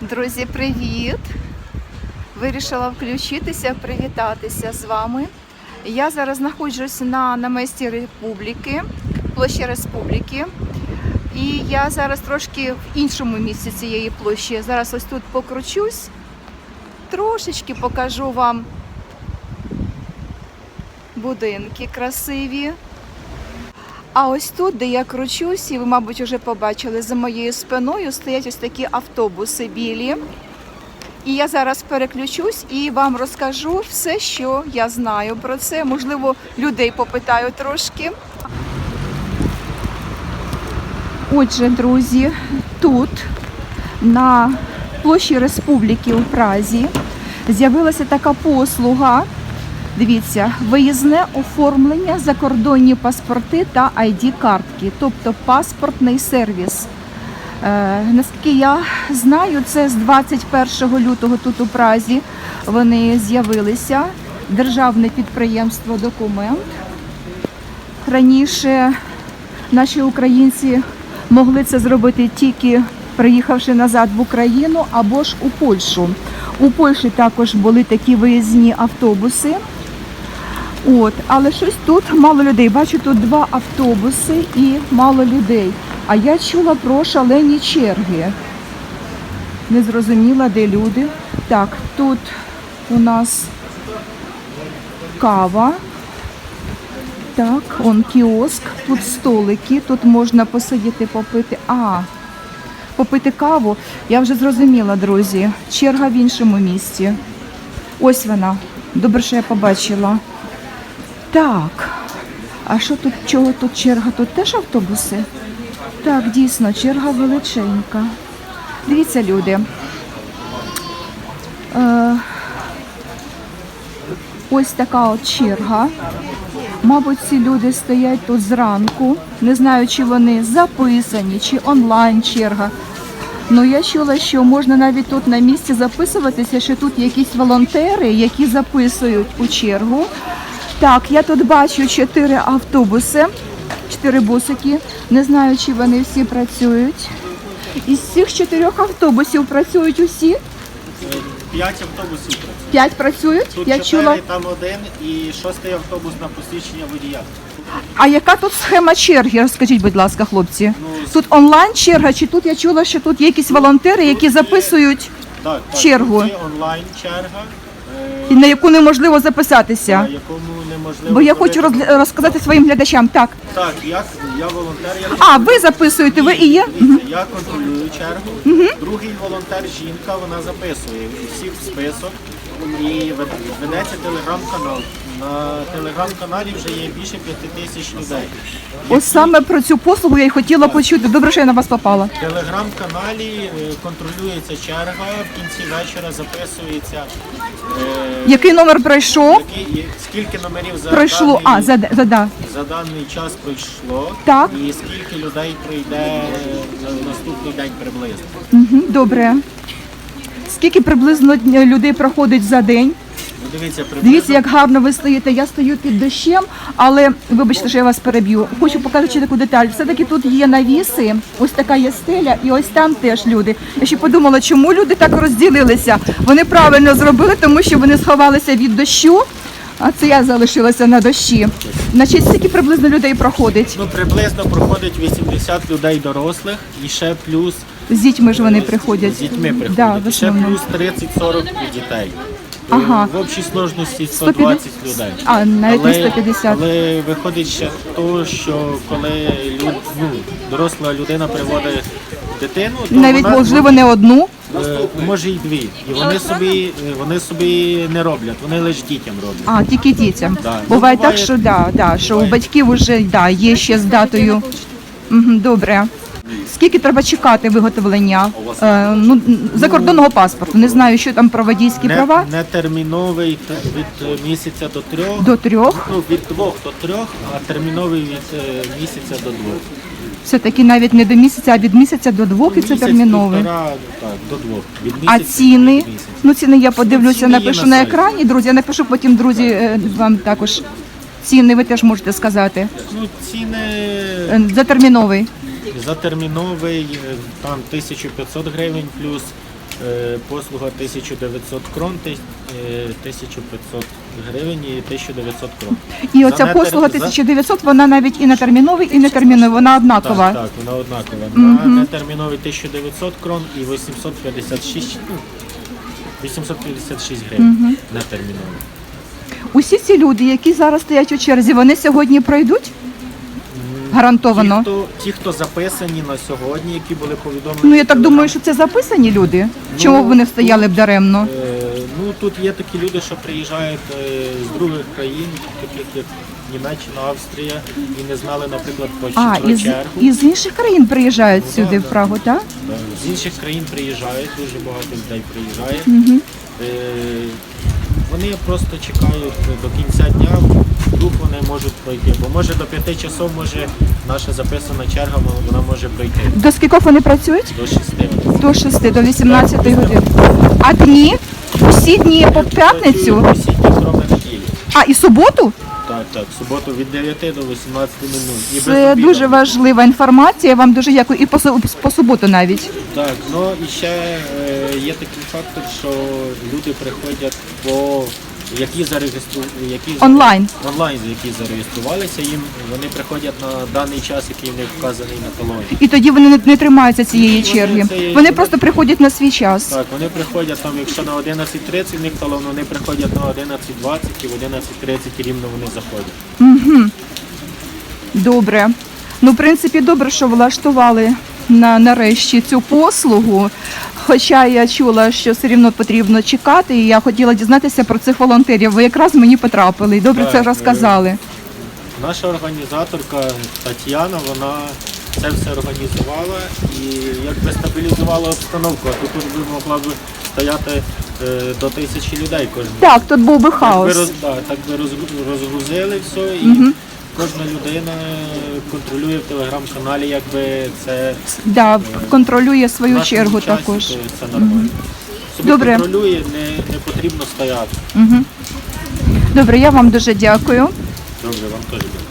Друзі, привіт! Вирішила включитися, привітатися з вами. Я зараз знаходжусь на наместі Республіки, площі Республіки. І я зараз трошки в іншому місці цієї площі. Зараз ось тут покручусь, трошечки покажу вам будинки красиві. А ось тут, де я кручусь, і ви, мабуть, вже побачили за моєю спиною, стоять ось такі автобуси білі. І я зараз переключусь і вам розкажу все, що я знаю про це. Можливо, людей попитаю трошки. Отже, друзі, тут на площі Республіки у Празі з'явилася така послуга. Дивіться, виїзне оформлення, закордонні паспорти та id картки тобто паспортний сервіс. Е, наскільки я знаю, це з 21 лютого тут у Празі вони з'явилися. Державне підприємство Документ. Раніше наші українці могли це зробити тільки приїхавши назад в Україну або ж у Польщу. У Польщі також були такі виїзні автобуси. От, але щось тут мало людей. Бачу тут два автобуси і мало людей. А я чула про шалені черги. Не зрозуміла, де люди. Так, тут у нас кава. Так, он кіоск, тут столики, тут можна посидіти, попити. А, попити каву. Я вже зрозуміла, друзі. Черга в іншому місці. Ось вона. Добре, що я побачила. Так. А що тут, чого тут черга? Тут теж автобуси? Так, дійсно, черга величенька. Дивіться, люди. Е, ось така от черга. Мабуть, ці люди стоять тут зранку. Не знаю, чи вони записані, чи онлайн черга. Ну я чула, що можна навіть тут на місці записуватися, що тут якісь волонтери, які записують у чергу. Так, я тут бачу чотири автобуси, чотири бусики. Не знаю, чи вони всі працюють. Із цих чотирьох автобусів працюють усі. П'ять автобусів працює. П'ять працюють. Тут я чотири, чула. там один і шостий автобус на посвідчення водія. А яка тут схема черги? Розкажіть, будь ласка, хлопці. Ну, Тут онлайн черга, чи тут я чула, що тут є якісь волонтери, які записують Так, так, Чергу. є онлайн черга, на яку неможливо записатися? якому неможливо. Бо я хочу розгля- розказати своїм глядачам. Так. Так, я, я волонтер, я А, ви записуєте, ви і є? Дивіться, я контролюю чергу. Другий волонтер жінка, вона записує всіх в список і вед- ведеться телеграм-канал. На телеграм-каналі вже є більше п'яти тисяч людей. Ось саме про цю послугу я й хотіла почути. Добре, що я на вас попала. В телеграм-каналі е, контролюється черга, в кінці вечора записується е, Який номер пройшов? є- скільки номерів за Пройшло. даний, А, за, за да. за даний час пройшло, Так. і скільки людей прийде е, на наступний день приблизно. Угу, добре. Скільки приблизно людей проходить за день? Ну, дивіться, приблизно Дивіться, як гарно ви стоїте. Я стою під дощем, але вибачте, що я вас переб'ю. Хочу показати таку деталь. Все-таки тут є навіси, ось така є стеля, і ось там теж люди. Я ще подумала, чому люди так розділилися. Вони правильно зробили, тому що вони сховалися від дощу. А це я залишилася на дощі. Значить, скільки приблизно людей проходить? ну, приблизно проходить 80 людей дорослих і ще плюс З дітьми ж вони приходять. з дітьми приходять. Да, в і ще основному. плюс 30-40 дітей. Ага. В общій сложності 120 людей. А, навіть не але, 150. Але виходить ще то, що коли люд, ну, доросла людина приводить дитину, то Навіть вона, можливо не одну. Е, може й дві. І вони собі, е, вони собі не роблять, вони лише дітям роблять. А, тільки дітям. Да. Буває Ну, так, що да, да, що у батьків вже да, є ще з датою. Угу, добре. Скільки треба чекати виготовлення е, ну, закордонного паспорту? Не знаю, що там про водійські права. Не, не терміновий від е, місяця до трьох. До трьох. Ну, від двох до трьох, а терміновий від е, місяця до двох. Все-таки навіть не до місяця, а від місяця до двох і це термінове. терміновий. півтора, так, до двох. Від А місяця ціни? до місяця. Ну ціни я подивлюся, Ціни є напишу на на сайті. екрані, друзі. Я напишу потім, друзі, е, вам також ціни ви теж можете сказати. Ну, ціни Е, Затерміновий. за терміновий е, там 1500 гривень плюс Послуга 1900 крон, ти- е, 1500 гривень і 1900 крон. І За оця нетер- послуга за- 1900, вона навіть і на терміновий, і не терміновий, вона однакова. Так, так, вона однакова. На нетерміновий 1900 крон і 856, ну, 856 гривень на терміновий. Усі ці люди, які зараз стоять у черзі, вони сьогодні пройдуть? Гарантовано. Ті хто, ті, хто записані на сьогодні, які були повідомлені. Ну я так думаю, що це записані люди. Чому Ну, вони стояли б даремно? Е, Ну тут є такі люди, що приїжджають е, з других країн, таких як Німеччина, Австрія, і не знали, наприклад, точно А, про із, чергу. із інших країн приїжджають Ну, сюди да, в да. Прагу, так? Да, З інших країн приїжджають, дуже багато людей приїжджає. Е, Вони просто чекають до кінця дня, вдруг вони можуть пройти. Бо може до п'яти часов може наша записана черга, вона може пройти До скількох вони працюють? до шести. До шести, до 18 годин. А дні? Усі дні по п'ятницю? Усі дні, кроме неділі. А, і суботу? Так, в суботу від 9 до 18.00. І Це дуже важлива інформація. Вам дуже дякую. І по, су- по суботу навіть. Так, ну і ще е, є такий фактор, що люди приходять по які зареєстру... які Онлайн. онлайн, які зареєструвалися, їм вони приходять на даний час, який в них вказаний на талоні. І тоді вони не, не тримаються цієї вони черги. це- Вони просто приходять на свій час. Так, вони приходять там, якщо на 11.30 в них талон, вони приходять на 11.20 і в 11.30 рівно вони заходять. Добре. Ну, в принципі, добре, що влаштували на нарешті цю послугу. Хоча я чула, що все рівно потрібно чекати, і я хотіла дізнатися про цих волонтерів. Ви якраз мені потрапили і добре Так, це розказали. Наша організаторка Тетяна, вона це все організувала і якби стабілізувала обстановку. А тут би могла б стояти е, до тисячі людей кожен. Так, тут був би Так би, хаос. роз, да, так би розгру- розгрузили все і кожна людина контролює в телеграм-каналі, якби це Да, контролює свою чергу часі, також. то Це нормально. Собі Добре. контролює, не, не потрібно стояти. Добре, я вам дуже дякую. Добре, вам теж дякую.